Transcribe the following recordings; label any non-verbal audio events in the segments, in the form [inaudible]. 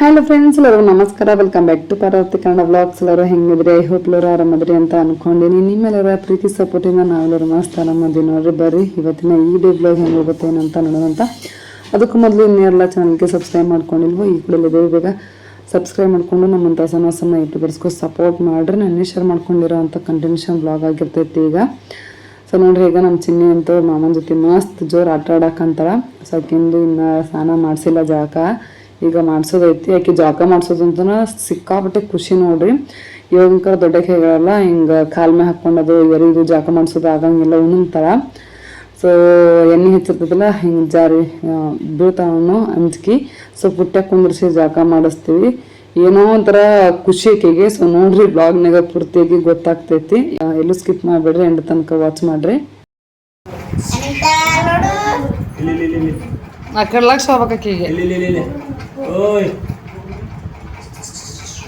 Hello friends ಎಲ್ಲರೂ ನಮಸ್ಕಾರ. Welcome back to Parvati Kannada blogs ಎಲ್ಲರೂ ಹೆಂಗಿದ್ರಿ ಐ ಹೋಪ್ ಎಲ್ಲರೂ ಆರಾಮದ್ರಿ ಅಂತ ಅನ್ಕೊಂಡಿನಿ ನಿಮ್ಮೆಲ್ಲರ ಪ್ರೀತಿ ಸಪೋರ್ಟಿಂದ ನಾವೆಲ್ಲರೂ ಮಸ್ತ್ ಆರಾಮದಿ ನೋಡ್ರಿ, ಬರ್ರಿ. ಇವತ್ತಿನ ಈ ಡೇ ಬ್ಲಾಗ್ ಹೆಂಗೆ ಹೋಗುತ್ತೇನಂತ ನೋಡೋದಂತ ಅದಕ್ಕೂ ಮೊದಲು ಇನ್ನೆಲ್ಲ ಚಾನಲ್ಗೆ ಸಬ್ಸ್ಕ್ರೈಬ್ ಮಾಡ್ಕೊಂಡಿಲ್ವೋ, ಈ ಕೂಡಲೇ ಬೇಗ ಸಬ್ಸ್ಕ್ರೈಬ್ ಮಾಡಿಕೊಂಡು ನಮ್ಮಂಥ ಸಣ್ಣ ಸಣ್ಣ ಯೂಟ್ಯೂಬರ್ಸ್ಗೂ ಸಪೋರ್ಟ್ ಮಾಡಿರಿ. ನನ್ನ ಶೇರ್ ಮಾಡ್ಕೊಂಡಿರೋ ಅಂಥ ಕಂಟಿನ್ಯೂಷನ್ ಬ್ಲಾಗ್ ಆಗಿರ್ತೈತಿ ಈಗ. ಸೊ ನೋಡ್ರಿ, ಈಗ ನಮ್ಮ ಚಿನ್ನಿ ಅಂತೂ ಮಾಮನ ಜೊತೆ ಮಸ್ತ್ ಜೋರು ಆಟ ಆಡಕ್ಕಂತಾಳ ಸೊ ಆಕಿಂದು ಇನ್ನು ಸ್ನಾನ ಮಾಡಿಸಿಲ್ಲ ಜಾಕ ಈಗ ಮಾಡಿಸೋದೈತಿ ಆಕೆ ಜಾಕ ಮಾಡ್ಸೋದಂತನ ಸಿಕ್ಕಾಪಟ್ಟೆ ಖುಷಿ ನೋಡ್ರಿ. ಇವಾಗ ದೊಡ್ಡ ಹೇಳಲ್ಲ ಹಿಂಗೆ ಕಾಲ್ ಮೇಲೆ ಹಾಕ್ಕೊಂಡದು ಎರಿದು ಜಾಕ ಮಾಡಿಸೋದು ಆಗಂಗಿಲ್ಲ ಉಣ್ತಾಳ ಸೊ ಎಣ್ಣೆ ಹೆಚ್ಚಿರ್ತದಲ್ಲ ಹಿಂಗೆ ಜಾರಿ ಬೀಳ್ತಾವನು ಅಂಜಿಕೆ ಸೊ ಪುಟ್ಟ ಕುಂದ್ರಿಸಿ ಜಾಕ ಮಾಡಿಸ್ತೀವಿ. ಏನೋ ಒಂಥರ ಖುಷಿ ಆಕೆಗೆ. ಸೊ ನೋಡ್ರಿ ಬ್ಲಾಗ್ನಾಗ ಪೂರ್ತಿಯಾಗಿ ಗೊತ್ತಾಗ್ತೈತಿ. ಎಲ್ಲೂ ಸ್ಕಿಪ್ ಮಾಡಬೇಡ್ರಿ ಎಂಡ್ ತನಕ ವಾಚ್ ಮಾಡ್ರಿ. ಇಲ್ಲಿ ಇಲ್ಲಿ ಇಲ್ಲಿ ಆ ಕಡೆ ಲಕ್ಷ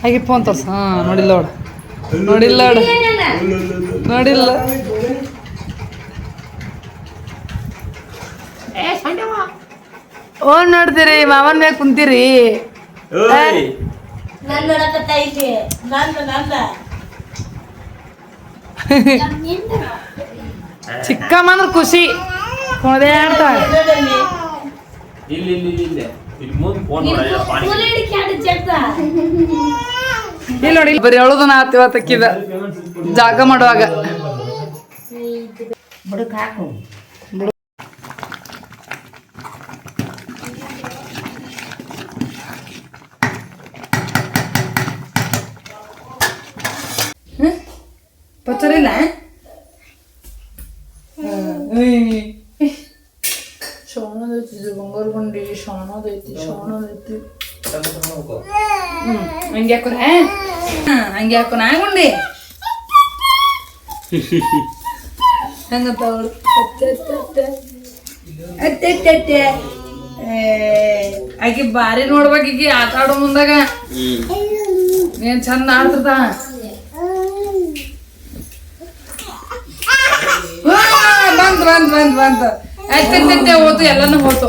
ಹಾಗೆ ಫೋನ್ ತೋರ್ಸ. ಹಾ ನೋಡಿಲ್ಲ ನೋಡು. ನೋಡಿಲ್ಲ ನೋಡು. ನೋಡಿಲ್ಲ. ಓ ನೋಡ್ತೀರಿ ಮಾವನ್ ಮ್ಯಾಗ ಕುಂತೀರಿ. ಚಿಕ್ಕಮ್ಮ ಅಂದ್ರೆ ಖುಷಿ. ಹೋದೆ ಆಡ್ತಾಳೆ. ಇಲ್ಲಿ ನೋಡ ಬರೀ ಹೇಳೋದು ನಾ ತಕ್ಕಿದ ಜಾಗ ಮಾಡುವಾಗ. ಬುಡಕ್ ಹಾಕು. ಹಂಗೆ ಹಾಕೋಣ ಹಂಗೆ ಹಾಕೋಣ ಗುಂಡಿ ಹಂಗಂತ ಅವಳು ಆಕಿ ಬಾರಿ ನೋಡ್ಬೇಕು ಈಕಿ ಆಟ ಆಡೋ ಮುಂದಾಗ ಏನ್ ಚಂದ ಆಡ್ತದ ಬಂತ್ ಬಂತ್ ಬಂತ್ ಬಂತ್ ಅತ್ತೆ ಹೋತು ಎಲ್ಲಾನು ಹೋತು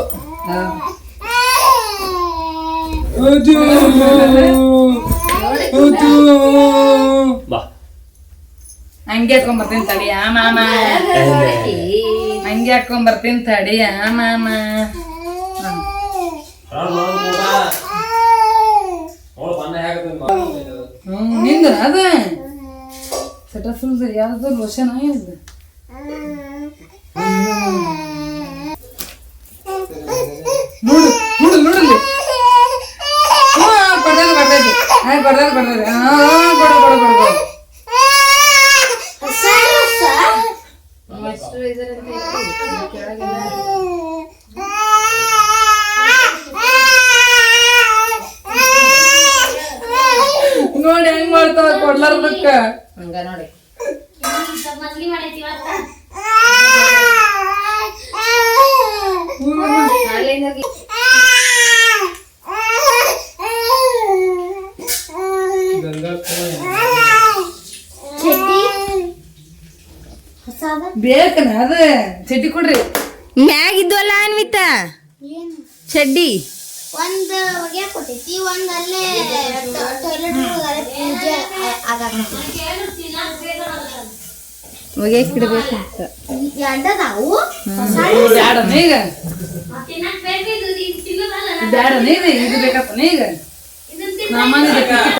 ಬಾ. ಹಂಗೆ ಹಾಕೊಂಡ್ ಬರ್ತೀನಿ ತಡಿ. ಆ ಮಾಮ ಹಂಗೆ ಹಾಕೊಂಡ್ ಬರ್ತೀನಿ ತಡಿ. ಆ ಮಾಮ ನಿಂದ ಅದ? ಸೆಟ ಫುಲ್ ಯಾವ್ದು ಲೋಷನ್ ಇದು ಕೊಡ್ತೈತಿ ಹಾ ಕೊಡು ಕೊಡು ಕೊಡು ಕೊಡು ನೋಡಿ ಹೆಂಗ್ ಮಾಡ್ತಾವ ಕೊಡ್ಲಾರ್ದಕ್ಕ ಹಂಗ ನೋಡಿ ಮಾಡೈತಿ ಇವತ್ತ ನಾಳೆಯಿಂದ ಚಡ್ಡಿ ಹೊಸಾದ ಬೇಕನ ಅದ ಚಡ್ಡಿ ಕೊಡ್ರಿ. ಮ್ಯಾಗಿದ್ವಲ್ಲ ಅನ್ವಿತ? ಏನು? ಚಡ್ಡಿ. ಒಂದು ಹೊಗೆ ಕೊಟ್ಟೈತಿ ಒಂದ್ ಅಲ್ಲೇ ಇಡ್ಬೇಕು ಅಂತ. ಎರಡದಾವು ಬ್ಯಾಡನ ಈಗ? ಬ್ಯಾಡನ ಈಗ? ಇದು ಬೇಕಪ್ಪನ ಈಗ? ಸಾಮಾನ್ಯ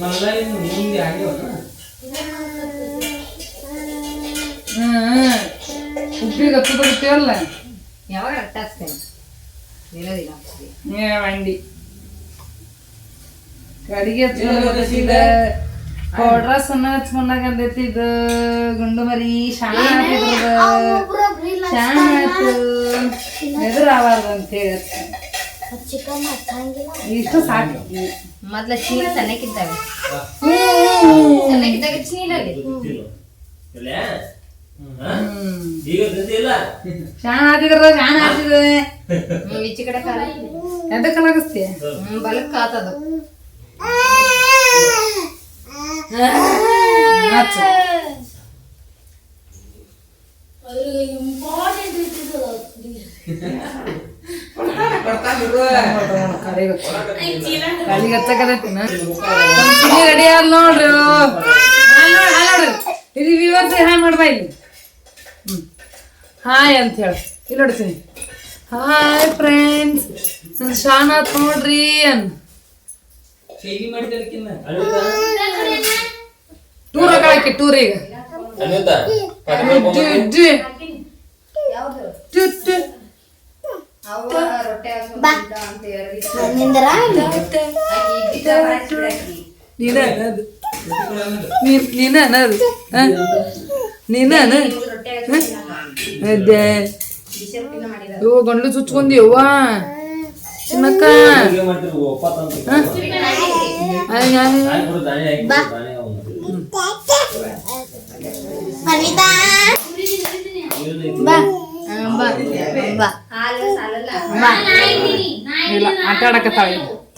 ಮಲ್ಲರಿಂದ ಮುಂದೆ ಆಗ್ಯವಲ್ಲ ಹ್ಮ್. ಉಪ್ಪಿಗೆ ಹತ್ತು ಬರುತ್ತೇವಲ್ಲ ಯಾವಾಗ ಅರ್ಥ ಆಗ್ತೇನೆ ನಿಲ್ಲದಿಲ್ಲ ಕಡಿಗೆ ಹಚ್ಕೊಂಡ ಪೌಡ್ರ ಸುಣ್ಣ ಹಚ್ಕೊಂಡಾಗ ಅಂದೈತಿ ಇದು ಗುಂಡು ಮರಿ ಶಾಣ ಶಾಣ ಆತು ಎದುರಾಗಬಾರ್ದು ಅಂತೇಳಿ ಚಿಕನ್ ಹಾಕಂಗಿಲ್ಲ ಇಷ್ಟು ಸಾಕು. ಮೊದಲ ಚೀಲ ಸಣ್ಣಕ್ಕಿದ್ದಾಗ ಸಣ್ಣಕ್ಕಿದ್ದಾಗ ಚೀಲಲ್ಲಿ ಶಾಣ ಈಚೆ ಕಡೆ ಕಾಲ ಎದಕ್ಕೆ ಕಲಾಗಿಸ್ತೀಯ ಕಾತದು. ಇಂಪಾರ್ಟೆಂಟ್ ರೆಡಿ ಆದ್ ನೋಡ್ರಿ. ಇದು ವಿವರ್ಸ್ ಹಾಯ್ ಮಾಡ್ಬಾ ಇಲ್ಲಿ. ಹಾಯ್ ಅಂತ ಹೇಳಿ. ಇಲ್ಲಿ ನೋಡ್ತೀನಿ ಹಾಯ್ ಫ್ರೆಂಡ್ಸ್ ನನ್ನ ಶಾನಾಥ್ ನೋಡ್ರಿ ಅನ್. ಟೂರ್ ಹಾಕಿ ಟೂರ್ ಈಗ ನೀನೇ ಅನ್ನೋದು ನೀನೇ ಅದೇ ಇವ ಗಂಡ್ಲು ಚುಚ್ಕೊಂಡಿ ಅವ್ವ ಚಿನ್ನಕ್ಕ ಬಾ ಆಟ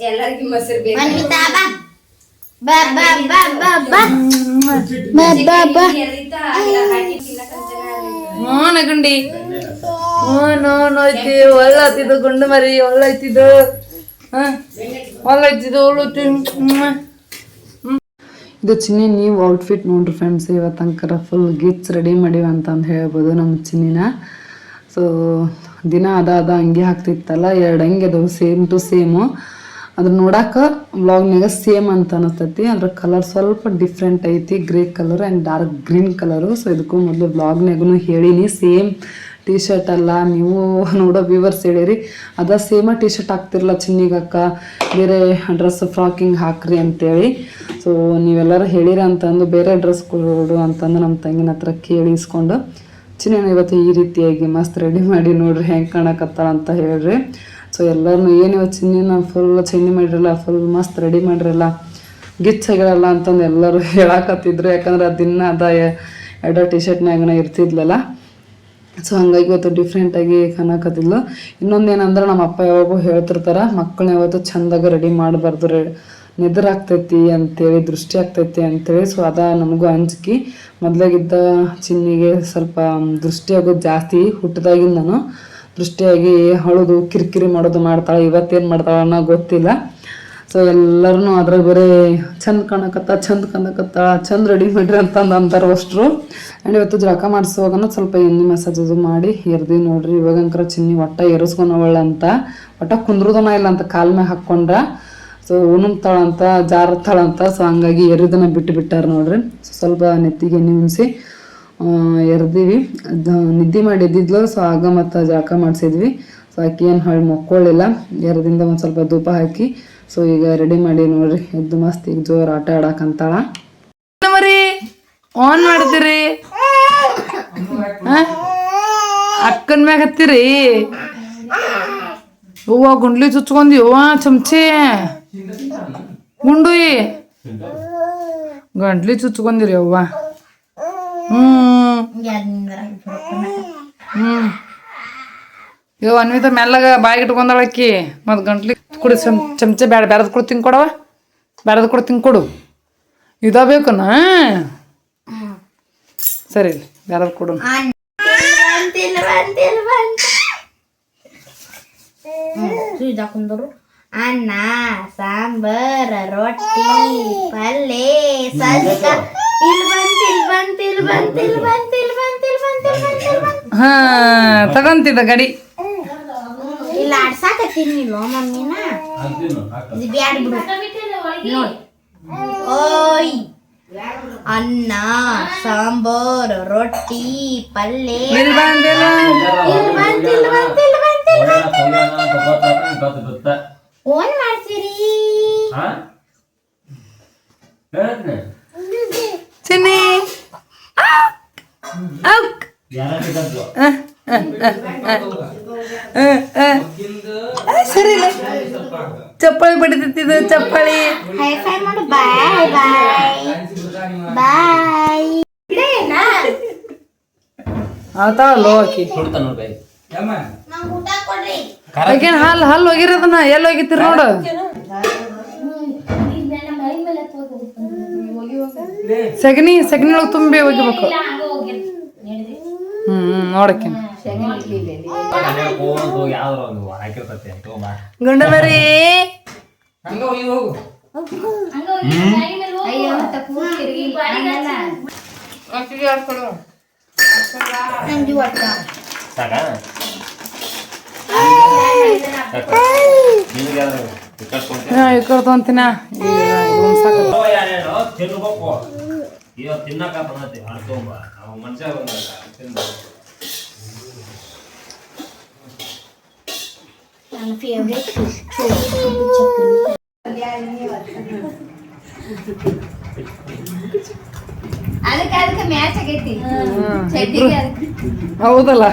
ಎಲ್ಲರಿಗೂ ಹ್ಞೂ ನಗುಂಡಿ. ಹ್ಞೂ ನೋಯ್ತಿ ಒಳ್ಳತ್ತಿದ್ದು ಗುಂಡು ಮರಿ ಒಳ್ಳೈತಿದ್ದು ಒಳ್ಳೈತಿದ್ದು ಒಳ್ಳುತ್ತಿ ಇದು ಚಿನ್ನಿ ನೀವು ಔಟ್ಫಿಟ್ ನೋಡ್ರಿ ಫ್ರೆಂಡ್ಸ್ ಇವತ್ತಂಕರ ಫುಲ್ ಗಿಫ್ಟ್ಸ್ ರೆಡಿ ಮಾಡಿವಂತಂದು ಅಂತ ಹೇಳ್ಬೋದು ನಮ್ಮ ಚಿನ್ನಿನ. ಸೊ ದಿನ ಅದ ಅಂಗಿ ಹಾಕ್ತಿತ್ತಲ್ಲ ಎರಡು ಹಂಗೆ ಅದು ಸೇಮ್ ಟು ಸೇಮು ಅದ್ರ ನೋಡಾಕ ಬ್ಲಾಗ್ನಾಗ ಸೇಮ್ ಅಂತ ಅನಿಸ್ತೈತಿ. ಅದ್ರ ಕಲರ್ ಸ್ವಲ್ಪ ಡಿಫ್ರೆಂಟ್ ಐತಿ grey colour and dark green colour so ಇದಕ್ಕೂ ಮೊದಲು ಬ್ಲಾಗ್ನಾಗೂ ಹೇಳೀನಿ. ಸೇಮ್ ಟೀ ಶರ್ಟ್ ಅಲ್ಲ, ನೀವು [laughs] ನೋಡೋ ವ್ಯೂವರ್ಸ್ ಹೇಳಿರಿ. ಅದ ಸೇಮ ಟೀ ಶರ್ಟ್ ಹಾಕ್ತಿರಲ್ಲ ಚಿನ್ನಿಗಕ್ಕ ಬೇರೆ ಡ್ರೆಸ್ ಫ್ರಾಕಿಂಗ್ ಹಾಕ್ರಿ ಅಂತೇಳಿ. ಸೊ ನೀವೆಲ್ಲರೂ ಹೇಳಿರ ಅಂತಂದು, ಬೇರೆ ಡ್ರೆಸ್ ಕೊಡು ಅಂತಂದು ನಮ್ಮ ತಂಗಿನ ಹತ್ರ ಕೇಳಿ ಇಸ್ಕೊಂಡು ಚಿನ್ನ ಇವತ್ತು ಈ ರೀತಿಯಾಗಿ ಮಸ್ತ್ ರೆಡಿ ಮಾಡಿ ನೋಡ್ರಿ ಹೆಂಗೆ ಕಾಣಕತ್ತಾರ ಅಂತ ಹೇಳ್ರಿ. ಸೊ ಎಲ್ಲರೂ ಏನು ಇವತ್ತು ಚಿನ್ನಿನ ಫುಲ್ ಚಿನ್ನಿ ಮಾಡಿರಲ್ಲ ಫುಲ್ ಮಸ್ತ್ ರೆಡಿ ಮಾಡಿರಲ್ಲ ಗಿಚ್ಚಾಗಿರಲ್ಲ ಅಂತಂದು ಎಲ್ಲರೂ ಹೇಳಾಕತ್ತಿದ್ರು. ಯಾಕಂದ್ರೆ ದಿನ ಅದ ಎರಡು ಟಿ ಶರ್ಟ್ನಾಗನ ಇರ್ತಿದ್ಲಲ್ಲ. ಸೊ ಹಂಗಾಗಿ ಇವತ್ತು ಡಿಫ್ರೆಂಟಾಗಿ ಕಾಣಕತ್ತಿದ್ಲು. ಇನ್ನೊಂದು ಏನಂದ್ರೆ ನಮ್ಮ ಅಪ್ಪ ಯಾವಾಗೂ ಹೇಳ್ತಿರ್ತಾರೆ ಮಕ್ಕಳನ್ನ ಯಾವತ್ತು ಚಂದಾಗ ರೆಡಿ ಮಾಡಬಾರ್ದು ರೆ. ನೆದರಾಗ್ತೈತಿ ಅಂತೇಳಿ ದೃಷ್ಟಿ ಆಗ್ತೈತಿ ಅಂತೇಳಿ. ಸೊ ಅದ ನಮಗೂ ಅಂಜಿಕೆ ಮೊದಲಾಗಿದ್ದ ಚಿನ್ನಿಗೆ ಸ್ವಲ್ಪ ದೃಷ್ಟಿ ಆಗೋದು ಜಾಸ್ತಿ. ನಾನು ದೃಷ್ಟಿಯಾಗಿ ಹಳೋದು, ಕಿರಿಕಿರಿ ಮಾಡೋದು ಮಾಡ್ತಾಳೆ, ಇವತ್ತೇನು ಮಾಡ್ತಾಳೆ ಅನ್ನೋ ಗೊತ್ತಿಲ್ಲ. ಸೊ ಎಲ್ಲರೂ ಅದ್ರಾಗ ಬರೀ ಚಂದ ಕಾಣಕತ್ತ ಚಂದ ಕಾಣಕತ್ತ ಚಂದ ರೆಡಿ ಮಾಡ್ರಿ ಅಂತಂದು ಅಂತಾರೆ ಅಷ್ಟರು. ಆ್ಯಂಡ್ ಇವತ್ತು ಜಳಕ ಮಾಡಿಸುವಾಗನ ಸ್ವಲ್ಪ ಎಣ್ಣೆ ಮಸಾಜ್ ಅದು ಮಾಡಿ ಎರ್ದಿ ನೋಡ್ರಿ, ಇವಾಗಂಕರ ಚಿನ್ನಿ ಒಟ್ಟ ಏರಿಸ್ಕೊಂಡವಳ ಅಂತ ಒಟ್ಟ ಕುಂದ್ರದನ ಇಲ್ಲ ಅಂತ ಕಾಲ್ ಮ್ಯಾಗ ಹಾಕ್ಕೊಂಡ್ರ. ಸೊ ಉಣುಮ್ತಾಳಂತ ಜಾರತ್ತಾಳಂತ ಸೊ ಹಂಗಾಗಿ ಎರಿದನ ಬಿಟ್ಟು ಬಿಟ್ಟಾರ ನೋಡ್ರಿ. ಸೊ ಸ್ವಲ್ಪ ನೆತ್ತಿಗೆ ನಿಮಿಸಿ ಎರ್ದೀವಿ. ನಿದ್ದೆ ಮಾಡಿ ಎದ್ದಿದ್ಲು ಸೊ ಆಗ ಮತ್ತು ಜಳಕ ಮಾಡಿಸಿದ್ವಿ. ಸೊ ಆಕಿ ಏನು ಹಳ್ಳಿ ಮಕ್ಕೊಳ್ಳಿಲ್ಲ ಎರದಿಂದ ಒಂದು ಸ್ವಲ್ಪ ಧೂಪ ಹಾಕಿ ಸೊ ಈಗ ರೆಡಿ ಮಾಡಿ ನೋಡ್ರಿ. ಎದ್ದು ಮಸ್ತ್ ಈಗ ಜೋರು ಆಟ ಆಡಕಂತಾಳ ಆನ್ ಮಾಡ್ತೀರಿ? ಅಕ್ಕನ ಮ್ಯಾಗ ಹತ್ತಿರಿ? ಹೂವ, ಗುಂಡ್ಲಿ ಚುಚ್ಕೊಂಡಿ ಹೂವ, ಚಮಚೆ. ఉండు గంటలు చుచ్చుకుంది రేవ్వా ఇగో అన్విత మెల్లగా బాగిట్టుకుందాళ్ళకి మాది గంటలు కుడు చెంచ బెడ బెరద కూడా తింకోడవా? బెరద కూడా తింకోడు. ఇదో ಬೇಕನಾ సరే బెరద ಕೊಡು ಹ್ಞೂ ಅನ್ನ ಸಾಂಬಾರ ರೊಟ್ಟಿ ಪಲ್ಲೆ ಸಜ್ಜ ಇಲ್ಲಿ ಬಂತ್ ಇಲ್ ಬಂತ್ ಇಲ್ ಬಂತ್ ಇಲ್ ಬಂತ್ ಇಲ್ ಬಂತ್ ಇಲ್ ಬಂತ್ ಇಲ್ ಬಂತ್ ಇಲ್ ಬಂತ್ ಹಾ ತಗಂತಿದ್ದ ಗಡಿ ಇಲ್ಲ ಆಡ್ಸಾಕತ್ತೀನಿ ನೀನು ಮಮ್ಮಿನ ಇದು ಬ್ಯಾಡ್ ಬಿಡು ನೋಡಿ ಓಯ್ ಅನ್ನ ಸಾಂಬಾರ್ ರೊಟ್ಟಿ ಪಲ್ಲೆ ಇಲ್ಲಿ ಬಂತ್ ಓನ್ ಮಾಡ್ತೀರಿ? ಹಾ? ಸರಿ ಚಪ್ಪಾಳಿ ಬಡಿದಿದ್ದು ಚಪ್ಪಾಳಿ. High five bye bye bye ಅವತಾವ ಲೋ ಕೊಡ್ತಾನ ನಂಗೆ ಊಟ ಕೊಡ್ರಿ. ಆಕೇನ್ ಹಾಲ್ ಹಾಲ್ ಹೋಗಿರೋದನ್ನ ಎಲ್ಲಿ ಹೋಗಿತ್ತೀರಿ ನೋಡು. ಸಗಣಿ ಸಗಣಿ ಒಳಗೆ ತುಂಬಿ ಹೋಗಿಬೇಕು ಹ್ಮ್ ಹ್ಮ್ ನೋಡಕ್ಕೇನ್ ಯಾವ್ದಾರ ಮನುಷ್ಯ ಬಂದಾಗ ತಿಂದ ನನ್ನ ಫೇವ್ರೇಟ್ ಫಿಶ್ ಅದಕ್ಕೆ ಅದಕ್ಕೆ ಮ್ಯಾಚ್ ಆಗೈತಿ. ಚಡ್ಡಿಗೆ ಅದಕ್ಕೆ. ಹೌದಲ್ಲ?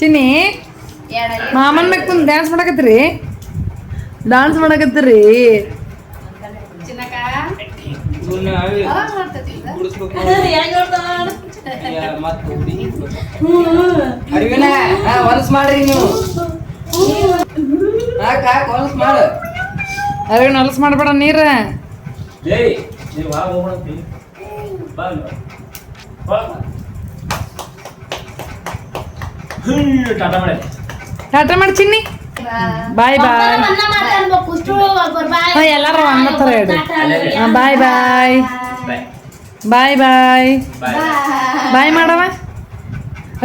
ಚಿನ್ನಿ ಮಾಮನ್ ಮ್ಯಾಗ ಕುಂದ್ ಡ್ಯಾನ್ಸ್ ಮಾಡಕತ್ತೀರಿ? ಡ್ಯಾನ್ಸ್ ಮಾಡಕತ್ತೀರಿ? ಚಿನ್ನಕ ಅರಿವಿನ ಹೊಲಸ್ ಮಾಡ್ರಿ ನೀವು. ಹೊಲಸ್ ಮಾಡ. ಅರೇನ್ ಹೊಲಸ್ ಮಾಡಬೇಡ ನೀರ. ಟಾಟಾ ಮಾಡಿ ಟಾಟಾ ಮಾಡಿ ಚಿನ್ನಿ ಬಾಯ್ ಬಾಯ್ ಎಲ್ಲಾರು ಅನ್ನತ್ತಾರ ಹೇಳಿ ಬಾಯ್ ಬಾಯ್ ಬಾಯ್ ಬಾಯ್ ಬಾಯ್ ಮಾಡವ?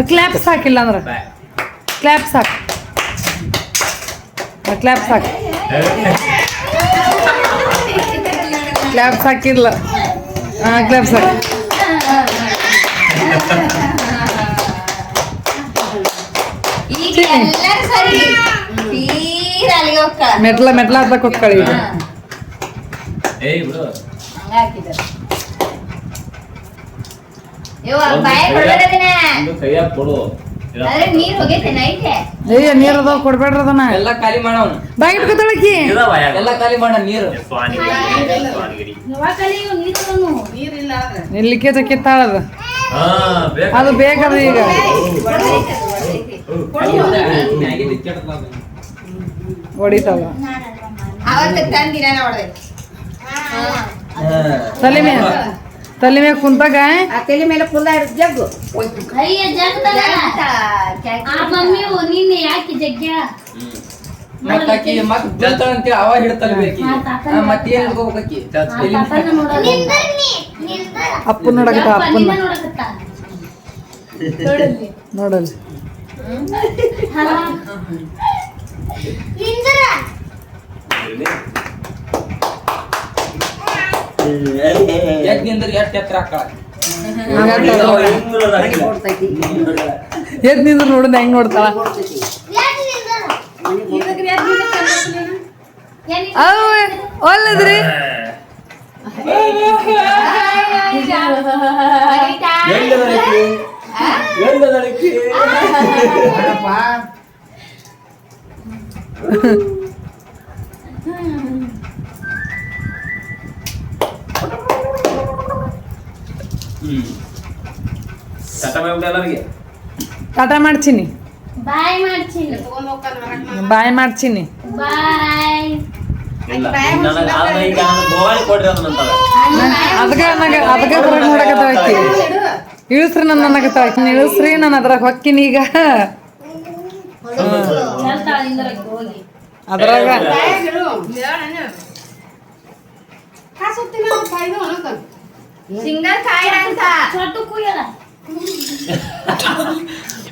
ಕ್ಲಾಪ್ ಸಾಕಿಲ್ಲ ಅಂದ್ರೆ? ಬಾಯ್ ಕ್ಲಾಪ್ ಸಾಕು ಕ್ಲ್ಯಾಪ್ ಸಾಕು ಕ್ಲಾಪ್ ಈಗ ಎಲ್ಲರೂ ಸರಿ. ತೀರ ಅಲ್ಲಿಗೆ ಮೆಟ್ಲ ಮೆಟ್ಲ ಹತ್ತಕ್ಕೆ ಹೋಗ್ಕಳಿ ಈಗ. ಏಯ್ ಬಿಡು. ಬಾಯ ಕೈಯಾಗ ಕೊಡು. ಆದ್ರೆ ನೀರ್ ಅದಾವ ಕೊಡ್ಬೇಡ್ರಿ ಅದನ್ನ. ಎಲ್ಲ ಖಾಲಿ ಮಾಡೋಣ ಇದ ಬಾಯಾಗ. ಎಲ್ಲ ಖಾಲಿ ಮಾಡ ನೀರು. ಕಿತ್ತಾಳದು ಹಾ, ಬೇಕಾ? ಅದು ಬೇಕದ ಈಗ. ಹೊಡಿತಾವ. ಅವತ್ತ ತಲೆ ಮೇಲೆ ತಲೆ ಮ್ಯಾಗ ಕುಂತಾಗ ಅಯ್ಯ ಜಗ್ತದ ಆ ನಿನ್ನೆ ಯಾಕೆ ಜಗ್ಗ ಮತ್ತ ಆಕಿ ಮತ್ ಬೀಳ್ತಾಳ ಅಂತೇಳಿ ಅವ ಹಿಡ್ತಾಳ ಬೇಕಿ ಮತ್ತೆ ಏನ್ ಹಿಡ್ಕೋಬೇಕಿ? ತಾತನ ನೋಡಲ್ಲ. ಅಪ್ಪನ ನೋಡಕತ್ತ ಅಪ್ಪನ ನಿನ್ನ ನೋಡಕತ್ತ? ನೋಡಲ್ಲ. ನಿಂದ್ರ. ಎದ್ ನಿಂದ್ರ ಎಷ್ಟ್ ಎತ್ತರ ಹಾಕಳ ಎದ್ ನಿಂದ್ರ ನೋಡಿದ ಹೆಂಗ್ ನೋಡ್ತಾಳ? ಯಾಕೆ ನಿಂದ್ರ [laughs] ಏನ್ ಅವ್ ಒಲ್ಲದ್ರಿ ಟಾಟಾ ಮಾಡ್ಬಿಟ್ಟು ಎಲ್ಲರಿಗೆ? ಟಾಟಾ ಮಾಡ್ತೀನಿ. ಬಾಯ್ ಮಾಡ್ತೀನಿ. ಬಾಯ್ ಮಾಡ್ತೀನಿ. ಬಾಯ್. ಅದಕ್ಕೆ ನನಗೆ ಅದಕ್ಕೆ ಇಳಿಸ್ರಿ ನನ್ನ ಇಳಿಸ್ರಿ ನಾನು ಅದ್ರಾಗ ಹೊಕ್ಕಿನಿ ಈಗ. ಅದ್ರಾಗ ಸಿಂಗಲ್ ಕಾಯಿ ಅಂತ. ಚೊಟ್ಟು ಕುಯ್ಯಲ್ಲ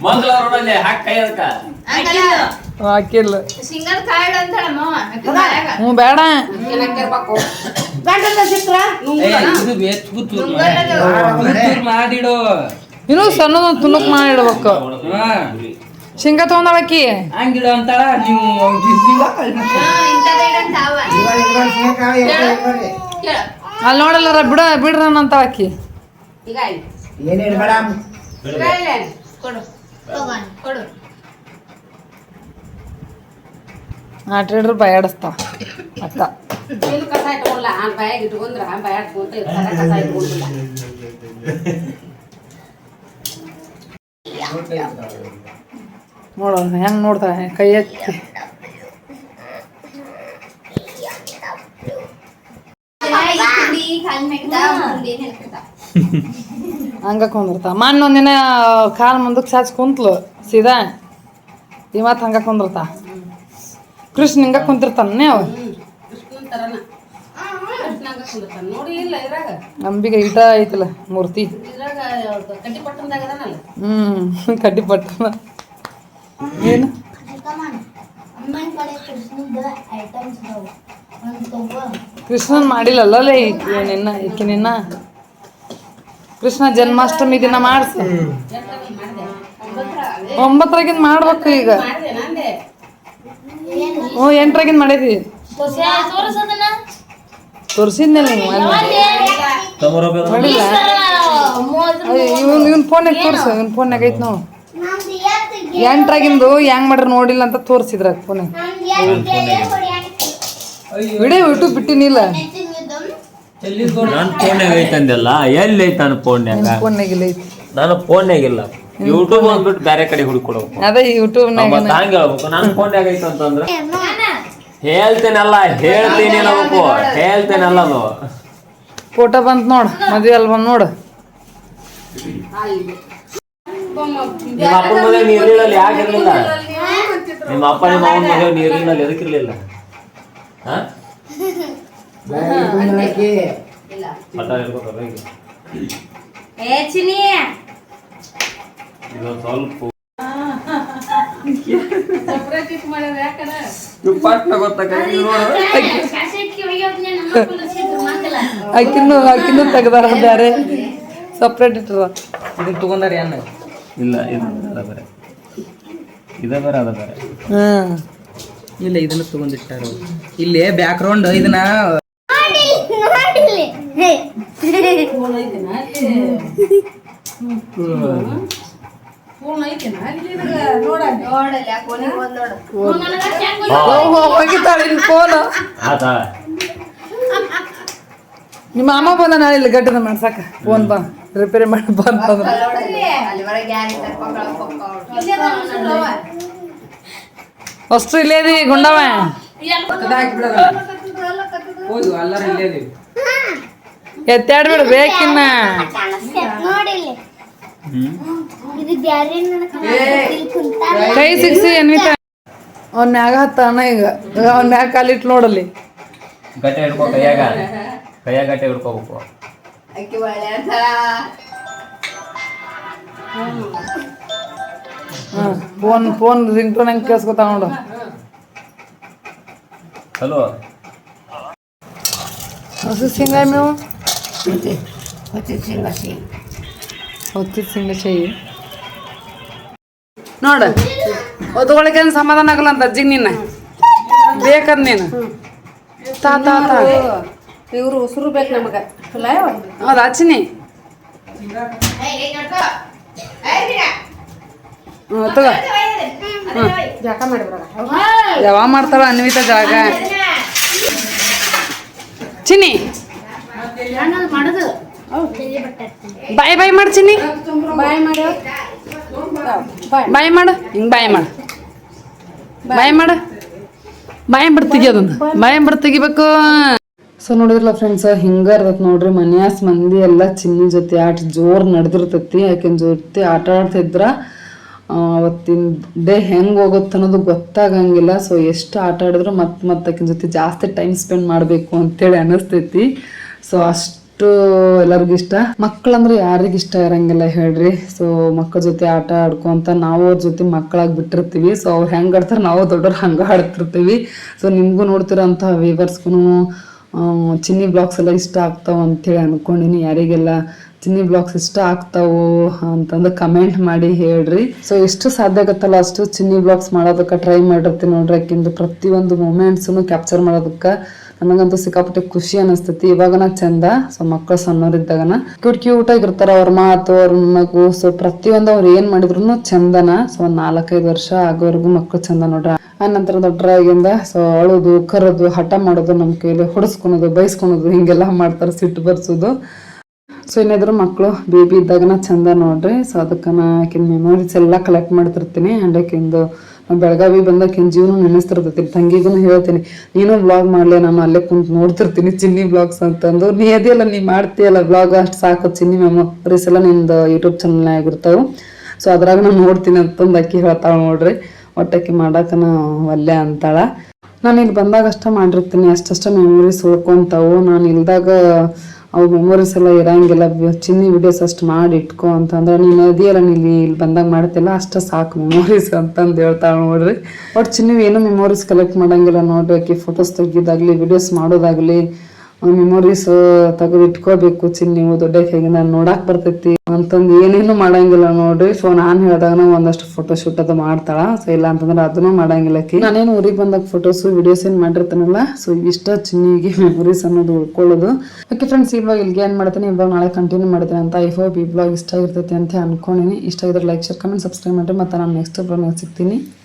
ಮಂಗಳೂರಲ್ಲಿ ಹಾಕಿ ಕೈ ಅದಕ್ಕ. ಹಾಕಿಲ್ಲ. ಸಿಂಗಲ್ ಕಾರ್ಡ್ ಅಂತ ಹ್ಞೂ ಬೇಡ. ಮಾಡಿಡು. ಇನ್ನು ಸಣ್ಣದೊಂದು ತುಣುಕ್ ಮಾಡಿಡ್ಬೇಕು. ಶೇಂಗಾ ತಗೊಂಡಾಳಕಿ ಹಂಗಿಡು ಅಂತಾಳ ನೀವು ಅಲ್ಲಿ ನೋಡಲ್ಲ ಬಿಡ ಬಿಡ್ರ ಅಂತ ಆಕಿ ಈಗ ಇಲ್ಲಿ. ಏನೇನು ಮೇಡಮ್? ಈಗ ಇಲ್ಲಿ. ಕೊಡು. ಕೊಡು. ಆಟ ಹಿಡ್ರು ಬಯಾಡಿಸ್ತಾವ ಅಕ್ಕ ಇಲ್ಲಿ ಕಸ ಇಟ್ಕೊಂಡ್ಲ? ಆ ಬಾಯಾಗ ಇಟ್ಕೊಂಡ್ರ ಆ ಬಾಯಾಗ ಕೂತ ಇರ್ತಾರ ಕಸ ಇಟ್ಕೊಂಡಿಲ್ಲ ನೋಡು ಹೆಂಗ್ ನೋಡ್ತಾಳೆ ಕೈ ಎತ್ತಿ. [laughs] ಹಂಗ ಕುಂದಿರ್ತಾವ. ಮೊನ್ನೆ ಒಂದಿನ ಕಾಲ್ ಮುಂದಕ್ಕೆ ಸಾಚ್ ಕುಂತ್ಲು ಸೀದಾ ಇವತ್ತು ಹಂಗ ಕುಂದಿರ್ತಾ. ಕೃಷ್ಣ ಹಿಂಗ ಕುಂತಿರ್ತಾನೆ ಅವ? ನಂಬಿಕೆ ಇಟ ಐತಲ್ಲ ಮೂರ್ತಿ. ಹ್ಮ್ ಕಡ್ಡಿ ಪಟ್ಟ ಏನು? ಕೃಷ್ಣನ್ ಮಾಡಿಲ್ಲಲ್ಲ ಅಲ್ಲ ನಿನ್ನ ಈಕೆ ನಿನ್ನ ಕೃಷ್ಣ ಜನ್ಮಾಷ್ಟಮಿ ದಿನ ಮಾಡ್ಸ. ಒಂಬತ್ತರಾಗಿಂದ ಮಾಡ್ಬೇಕು ಈಗ. ಹ್ಞೂ ಎಂಟರಾಗಿಂದ ಮಾಡೈತಿ ತೋರಿಸಿದ್ನಲ್ಲ ನೀವು ಮಾಡಿಲ್ಲ? ಇವನ್ ಇವನ್ ಫೋನ್ಯಾಗ ತೋರ್ಸ ಇವನ್ ಫೋನ್ಯಾಗ ಐತ್ ನಾವು ಎಂಟ್ರಾಗಿಂದು ಹೆಂಗ್ ಮಾಡ್ರಿ ನೋಡಿಲ್ಲ ಅಂತ ತೋರ್ಸಿದ್ರ ಫೋನ್ಯಾಗ ಬಿಡಿ ಯೂಟ್ಯೂಬ್ ಬಿಟ್ಟಿನಿಲ್ಲ. ನನ್ನ ಫೋನ್ಯಾಗ ಐತಂದೆಲ್ಲ ಎಲ್ಲಿ ಐತ ನನ್ನ ಫೋನ್ಯಾಗ ಐತಿ. ನಾನು ಫೋನ್ಯಾಗ ಇಲ್ಲ ಯೂಟ್ಯೂಬ್ ಅಂದ್ಬಿಟ್ಟು ಬೇರೆ ಕಡೆ ಹುಡುಕೊಡ್ಬೇಕು. ಅದೇ ಯೂಟ್ಯೂಬ್ನಾಗ ಮತ್ತೆ ಹಂಗೆ ಹೇಳ್ಬೇಕು. ನನ್ನ ಫೋನ್ಯಾಗ ಐತೆ ಅಂತಂದ್ರೆ ಹೇಳ್ತೇನಲ್ಲ ಹೇಳ್ತೀನಿ ಅನ್ನಬೇಕು ಹೇಳ್ತೇನಲ್ಲ ಅದು. ಫೋಟೋ ಬಂತು ನೋಡು ಮದ್ವೆ ಆಲ್ಬಮ್ ನೋಡು. ನಿಮ್ಮ ಅಪ್ಪನ ಮದುವೆ ನೀ ಇರ್ಲಿಲ್ಲ ಯಾಕೆ ಇರ್ಲಿಲ್ಲ? ನಿಮ್ಮ ಅಪ್ಪ ನಿಮ್ಮ ಅವನ ಮದುವೆ ನೀರಿನಲ್ಲಿ ಎದಕ್ಕಿರ್ಲಿಲ್ಲ ಎದಕ್ಕೆ ಹಾ? ಸ್ವಲ್ಪ ಅಕ್ಕಿನ್ನು ತೆಗ್ದಾರ ಬ್ಯಾರೆ. ಸಪ್ರೇಟ್ ಇಟ್ಟದ ಇದನ್ನ ತಗೊಂಡಾರ ಏನ? ಇಲ್ಲ ಇದು ಬೇರೆ. ಇದ ಬೇರೆ ಅದ ಬೇರೆ. ಹ್ಮ್ ಇಲ್ಲ ಇದನ್ನ ತಗೊಂಡಿಟ್ಟಾರ. ಇಲ್ಲಿ ಫೋನ್ ಆತಾ ನಿಮ್ಮ ಅಮ್ಮ ಬಂದ ನಾಳೆ ಇಲ್ಲಿ ಗಡ್ಡನ ಮಾಡ್ಸಾಕ. ಫೋನ್ ಬಾ ರಿಪೇರಿ ಮಾಡಿ ಬಂತಂದ್ರ ಅಷ್ಟು ಇಲ್ಲೇ ಗುಂಡವಾ? ಗುಂಡವ ಹೋದು ಅಲ್ಲರ ಇಲ್ಲೇ ಎತ್ತಾಡ್ಬಿಡು ಬೇಕಿನ್ನ ಕೈ ಸಿಗ್ಸಿ ಅನ್ವಿತ ಅವ್ನ ಮ್ಯಾಗ ಹತ್ತಾನ ಈಗ. ಅವ್ನ ಮ್ಯಾಗ ಕಾಲಿಟ್ಟು ನೋಡಲ್ಲಿ. ಗಟ್ಟೆ ಹಿಡ್ಕೋ ಕೈಯಾಗ. ಕೈಯಾಗ ಗಟ್ಟೆ ಹಿಡ್ಕೋಬೇಕು. ಹಾಂ ಫೋನ್ ಫೋನ್ ರಿಂಗ್ ಟೋನ್ ಹೆಂಗೆ ಕೇಳಿಸ್ಕೊತ ನೋಡು. ಹಲೋ. ಹಸಿ ಸಿಂಗಾಯಿ ಮೇವು? ಹೊತ್ತಿದ ಸಿಂಗ ಶೈ ನೋಡ. ಒದ್ಕೊಳಕ್ಕೆ ಸಮಾಧಾನ ಆಗಲ್ಲ ಅಂತ ಅಜ್ಜಿಗೆ ನಿನ್ನ. ಬೇಕಂದ್ ನೀನು. ತಾ ತಾ ತಾ. ಇವ್ರು ಉಸಿರು ಬೇಕು ನಮಗ. ಹೌದು ಅಚ್ಚಿನಿ ಯಾವ ಮಾಡ್ತಾಳ ಅನ್ವಿತ ಜಾಗ. ಚಿನ್ನಿ. ಬಾಯ್ ಬಾಯ್ ಮಾಡ್ತೀನಿ ಚಿನ್ನಿ. ಬಾಯ್ ಮಾಡ. ಬಾಯ್ ಮಾಡು. ಹಿಂಗೆ ಬಾಯ್ ಮಾಡು. ಬಾಯ್ ಮಾಡು. ಬಾಯ್ ಬಿಡ್ತೀಗಿ ಅದೊಂದು. ಬಾಯ್ ಬಿಡ್ ತೆಗಿಬೇಕು. ಸೊ ನೋಡಿದ್ರಲ್ಲ ಫ್ರೆಂಡ್ಸ್ ಹಿಂಗ ಇರ್ತೈತೆ ನೋಡ್ರಿ ಮನ್ಯಾಸ್ ಮಂದಿ ಎಲ್ಲ ಚಿನ್ನಿ ಜೊತೆ ಆಟ ಜೋರ್ ನಡೆದಿರ್ತೈತಿ. ಆಕಿನ ಜೊತೆ ಆಟ ಆಡ್ತಿದ್ರ ಆ, ಅವತ್ತಿನ ಡೇ ಹೆಂಗೆ ಹೋಗುತ್ತೆ ಅನ್ನೋದು ಗೊತ್ತಾಗಂಗಿಲ್ಲ. ಸೊ ಎಷ್ಟು ಆಟ ಆಡಿದ್ರು ಮತ್ತೆ ಮತ್ತೆ ಆಕಿನ ಜೊತೆ ಜಾಸ್ತಿ ಟೈಮ್ ಸ್ಪೆಂಡ್ ಮಾಡಬೇಕು ಅಂತೇಳಿ ಅನಿಸ್ತೈತಿ. ಸೊ ಅಷ್ಟು ಎಲ್ಲರಿಗೂ ಇಷ್ಟ. ಮಕ್ಕಳಂದ್ರೆ ಯಾರಿಗೂ ಇಷ್ಟ ಇರಂಗಿಲ್ಲ ಹೇಳ್ರಿ. ಸೊ ಮಕ್ಕಳ ಜೊತೆ ಆಟ ಆಡ್ಕೊಂತ ನಾವು ಅವ್ರ ಜೊತೆ ಮಕ್ಕಳಾಗಿ ಬಿಟ್ಟಿರ್ತೀವಿ ಸೊ ಅವ್ರು ಹೆಂಗೆ ಆಡ್ತಾರೆ ನಾವು ದೊಡ್ಡವ್ರು ಹಂಗೆ ಆಡ್ತಿರ್ತೀವಿ. ಸೊ ನಿಮಗೂ ನೋಡ್ತಿರೋಂಥ ವೇವರ್ಸ್ಗೂ ಚಿನ್ನಿ ಬ್ಲಾಗ್ಸ್ ಎಲ್ಲ ಇಷ್ಟ ಆಗ್ತಾವ ಅಂತೇಳಿ ಅನ್ಕೊಂಡಿನಿ. ಯಾರಿಗೆಲ್ಲ ಚಿನ್ನಿ ಬ್ಲಾಗ್ಸ್ ಇಷ್ಟ ಆಗ್ತಾವು ಅಂತಂದು ಕಮೆಂಟ್ ಮಾಡಿ ಹೇಳ್ರಿ. ಸೊ ಎಷ್ಟು ಸಾಧ್ಯ ಆಗತ್ತಲ್ಲ ಅಷ್ಟು ಚಿನ್ನಿ ಬ್ಲಾಗ್ಸ್ ಮಾಡೋದಕ್ಕೆ? ಟ್ರೈ ಮಾಡಿರ್ತೀನಿ ನೋಡ್ರಿ. ಆಕಿಂದು ಪ್ರತಿಯೊಂದು ಮೂಮೆಂಟ್ಸನ್ನು ಕ್ಯಾಪ್ಚರ್ ಮಾಡೋದಕ್ಕೆ ನನಗಂತೂ ಸಿಕ್ಕಾಪಟ್ಟೆ ಖುಷಿ ಅನಿಸ್ತೈತಿ. ಇವಾಗನ ಚಂದ. ಸೊ ಮಕ್ಕಳು ಸಣ್ಣವರಿದ್ದಾಗನ. ಕ್ಯೂಟ್ ಕ್ಯೂಟ್ ಆಗಿರ್ತಾರ ಅವ್ರ ಮಾತು, ಅವ್ರ ಮಗು. ಸೊ ಪ್ರತಿಯೊಂದು ಅವ್ರು ಏನ್ ಮಾಡಿದ್ರು ಚಂದನ. ಸೊ ಒಂದ್ ನಾಲ್ಕೈದು ವರ್ಷ ಆಗೋವರೆಗೂ ಮಕ್ಕಳು ಚಂದ ನೋಡ್ರ. ಆ ನಂತರ ದೊಡ್ಡರಾಗಿಂದ ಸೊ ಅಳೋದು, ಕರೋದು, ಹಠ ಮಾಡೋದು ನಮ್ಮ ಕೈಲಿ, ಹೊಡಿಸ್ಕೊಳೋದು, ಬೈಸ್ಕೊಳೋದು, ಹಿಂಗೆಲ್ಲ ಮಾಡ್ತಾರ, ಸಿಟ್ಟು ಬರ್ಸೋದು. ಸೊ ಏನಾದ್ರು ಮಕ್ಕಳು ಬೇಬಿ ಇದ್ದಾಗನ ಚಂದ ನೋಡ್ರಿ. ಸೊ ಅದಕ್ಕನ ಆಕಿನ ಮೆಮೊರೀಸ್ ಎಲ್ಲ ಕಲೆಕ್ಟ್ ಮಾಡ್ತಿರ್ತೀನಿ. ಆ್ಯಂಡ್ ಆಕಿಂದು ನಾವ್ ಬೆಳಗಾವಿ ಬಂದಾಗ ಆಕಿನ ಜೀವನ ನೆನೆಸ್ತಿರ್ತೈತಿ ತಂಗಿಗೂ ಹೇಳ್ತೀನಿ, ನೀನು ಬ್ಲಾಗ್ ಮಾಡಲೇ, ನಾನು ಅಲ್ಲೇ ಕುಂತು ನೋಡ್ತಿರ್ತೀನಿ ಚಿನ್ನಿ ಬ್ಲಾಗ್ಸ್ ಅಂತಂದು. ನೀ ಅದಿಯಲ್ಲ ನೀ ಮಾಡ್ತೀಯಲ್ಲ ಬ್ಲಾಗ್ ಅಷ್ಟು ಸಾಕು ಚಿನ್ನಿ ಮೆಮೊರೀಸ್ ಎಲ್ಲ ನಿಂದು ಯೂಟ್ಯೂಬ್ ಚಾನಲ್ ಆಗಿರ್ತಾವೆ ಸೊ ಅದ್ರಾಗ ನಾನು ನೋಡ್ತೀನಿ ಅಂತಂದು ಅಕ್ಕಿ ಹೇಳ್ತಾಳೆ ನೋಡ್ರಿ. ಒಟ್ಟಕ್ಕೆ ಮಾಡಕ್ಕನ ಒಲ್ಲೆ ಅಂತಾಳ. ನಾನು ಇಲ್ಲಿ ಬಂದಾಗ ಅಷ್ಟೇ ಮಾಡಿರ್ತೀನಿ, ಅಷ್ಟಷ್ಟ ಮೆಮೊರೀಸ್ ಉಳ್ಕೊಂತಾವು. ನಾನು ಇಲ್ದಾಗ ಅವು ಮೆಮೊರೀಸ್ ಎಲ್ಲ ಇರಂಗಿಲ್ಲ. ಚಿನ್ನಿ ವಿಡಿಯೋಸ್ ಅಷ್ಟು ಮಾಡಿ ಇಟ್ಕೊ ಅಂತಂದ್ರೆ, ನೀನು ಅದಿಯಲ್ಲ ನೀ ಇಲ್ಲಿ ಬಂದಾಗ ಮಾಡ್ತಿಲ್ಲ, ಅಷ್ಟು ಸಾಕು ಮೆಮೊರೀಸ್ ಅಂತಂದು ಹೇಳ್ತಾಳೆ ನೋಡ್ರಿ. ಒಟ್ಟು ಚಿನ್ನಿ ಏನು ಮೆಮೊರೀಸ್ ಕಲೆಕ್ಟ್ ಮಾಡಂಗಿಲ್ಲ ನೋಡ್ರಿ ಆಕಿ ಫೋಟೋಸ್ ತೆಗಿದಾಗ್ಲಿ ವಿಡಿಯೋಸ್ ಮಾಡೋದಾಗ್ಲಿ ಮೆಮೊರೀಸ್ ತೆಗೆದು ಇಟ್ಕೋಬೇಕು ಚಿನ್ನಿ ದೊಡ್ಡ ಹೇಗೆ, ನಾನು ನೋಡಕ್ಕೆ ಬರ್ತೈತಿ. ಅಂತಂದು ಏನೇನು ಮಾಡಂಗಿಲ್ಲ ನೋಡ್ರಿ. ಸೊ ನಾನು ಹೇಳಿದಾಗ ಒಂದಷ್ಟು ಫೋಟೋ ಶೂಟ್ ಅದು ಮಾಡ್ತಾಳ. ಸೊ ಇಲ್ಲ ಅಂತಂದ್ರೆ ಅದನ್ನು ಮಾಡಂಗಿಲ್ಲ ನಾನೇನು ಊರಿಗೆ ಬಂದಾಗ ಫೋಟೋಸ್ ವಿಡಿಯೋಸ್ ಏನು ಮಾಡಿರ್ತಾನಲ್ಲ? ಸೊ ಇಷ್ಟ ಚಿನ್ನಿಗೆ ಮೆಮೊರೀಸ್ ಅನ್ನೋದು ಉಳ್ಕೊಳ್ಳೋದು. ಓಕೆ ಫ್ರೆಂಡ್ಸ್ ಇವಾಗ ಇಲ್ಲಿಗೆ ಏನು ಮಾಡ್ತೀನಿ. ಇವಾಗ ನಾಳೆ ಕಂಟಿನ್ಯೂ ಮಾಡ್ತೀನಿ ಅಂತ ಐ ಹೋಪ್ ಈ ಬ್ಲಾಗ್ ಇಷ್ಟ ಆಗಿರ್ತೈತಿ ಅಂತ ಅನ್ಕೊಂಡಿನಿ. ಇಷ್ಟ ಆಗಿದ್ರೆ ಲೈಕ್ ಶೇರ್ ಕಮೆಂಟ್ ಸಬ್ಸ್ಕ್ರೈಬ್ ಮಾಡಿರಿ. ಮತ್ತೆ ನಾನು ನೆಕ್ಸ್ಟ್ ಬ್ಲಾಗ್ ಸಿಗ್ತೀನಿ.